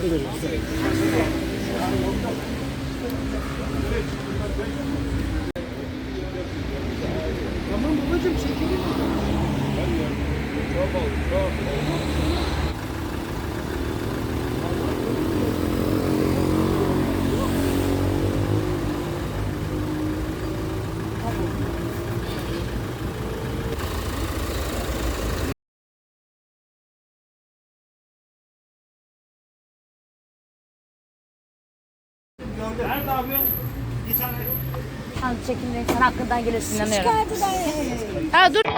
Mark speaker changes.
Speaker 1: Dışarıda görüyoruz. Tamam babacığım çekelim. Çok oldu, çok oldu.
Speaker 2: Nerede abi? Bir tane.
Speaker 3: Sen çekimde sen hakkından gelirsin inanıyorum.
Speaker 1: Çıkardılar.
Speaker 3: Ha dur.